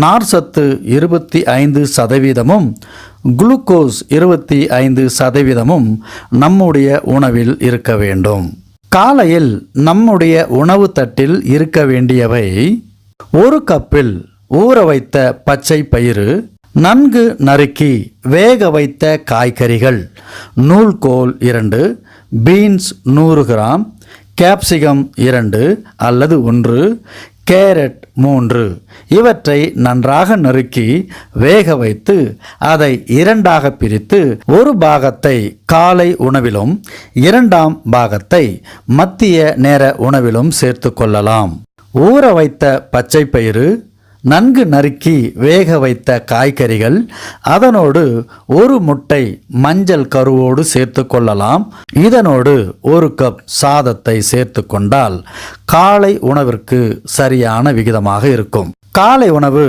நார்சத்து இருபத்தி ஐந்து சதவீதமும் குளுக்கோஸ் இருபத்தி ஐந்து சதவீதமும் நம்முடைய உணவில் இருக்க வேண்டும். காலையில் நம்முடைய உணவு தட்டில் இருக்க வேண்டியவை ஒரு கப்பில் ஊற வைத்த பச்சை பயிறு நன்கு நறுக்கி வேக வைத்த காய்கறிகள் நூல்கோல் இரண்டு பீன்ஸ் நூறு கிராம் கேப்சிகம் இரண்டு அல்லது ஒன்று கேரட் மூன்று. இவற்றை நன்றாக நறுக்கி வேக வைத்து அதை இரண்டாக பிரித்து ஒரு பாகத்தை காலை உணவிலும் இரண்டாம் பாகத்தை மத்திய நேர உணவிலும் சேர்த்து கொள்ளலாம். ஊற வைத்த பச்சை பயிறு நன்கு நறுக்கி வேக வைத்த காய்கறிகள் அதனோடு ஒரு முட்டை மஞ்சள் கருவோடு சேர்த்து கொள்ளலாம். இதனோடு ஒரு கப் சாதத்தை சேர்த்து கொண்டால் காலை உணவிற்கு சரியான விகிதமாக இருக்கும். காலை உணவு